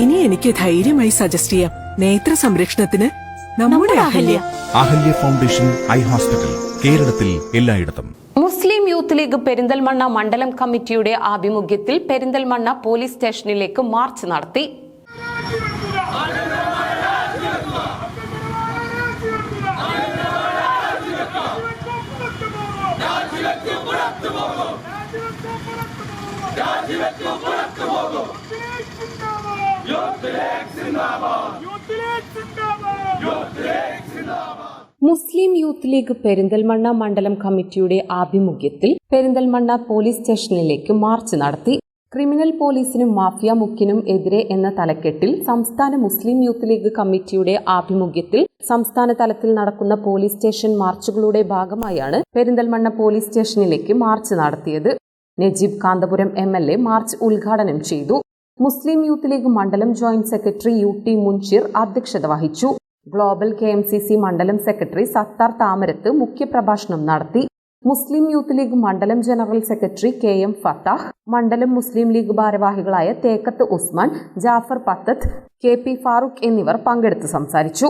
ഇനി എനിക്ക് ധൈര്യമായി സജസ്റ്റ് ചെയ്യാം. നേത്ര സംരക്ഷണത്തിന് നമ്മുടെ Ahalya. Ahalya. Foundation eye hospital കേരളത്തിൽ എല്ലായിടത്തും. മുസ്ലിം യൂത്ത് ലീഗ് പെരിന്തൽമണ്ണ മണ്ഡലം കമ്മിറ്റിയുടെ ആഭിമുഖ്യത്തിൽ പെരിന്തൽമണ്ണ പോലീസ് സ്റ്റേഷനിലേക്ക് മാർച്ച് നടത്തി. മുസ്ലിം യൂത്ത് ലീഗ് പെരിന്തൽമണ്ണ മണ്ഡലം കമ്മിറ്റിയുടെ ആഭിമുഖ്യത്തിൽ പെരിന്തൽമണ്ണ പോലീസ് സ്റ്റേഷനിലേക്ക് മാർച്ച് നടത്തി. ക്രിമിനൽ പോലീസിനും മാഫിയ മുക്കിനും എതിരെ എന്ന തലക്കെട്ടിൽ സംസ്ഥാന മുസ്ലിം യൂത്ത് ലീഗ് കമ്മിറ്റിയുടെ ആഭിമുഖ്യത്തിൽ സംസ്ഥാന തലത്തിൽ നടക്കുന്ന പോലീസ് സ്റ്റേഷൻ മാർച്ചുകളുടെ ഭാഗമായാണ് പെരിന്തൽമണ്ണ പോലീസ് സ്റ്റേഷനിലേക്ക് മാർച്ച് നടത്തിയത്. നജീബ് കാന്തപുരം എം മാർച്ച് ഉദ്ഘാടനം ചെയ്തു. മുസ്ലിം യൂത്ത് ലീഗ് മണ്ഡലം joint secretary U T Munshir അധ്യക്ഷത വഹിച്ചു. Global K M C C മണ്ഡലം സെക്രട്ടറി സത്താർ താമരത്ത് മുഖ്യപ്രഭാഷണം നടത്തി. മുസ്ലിം യൂത്ത് ലീഗ് മണ്ഡലം general secretary K M Fathah മണ്ഡലം മുസ്ലിം ലീഗ് ഭാരവാഹികളായ തേക്കത്ത് ഉസ്മാൻ ജാഫർ പത്തത്ത് കെ പി ഫാറൂഖ് എന്നിവർ പങ്കെടുത്ത് സംസാരിച്ചു.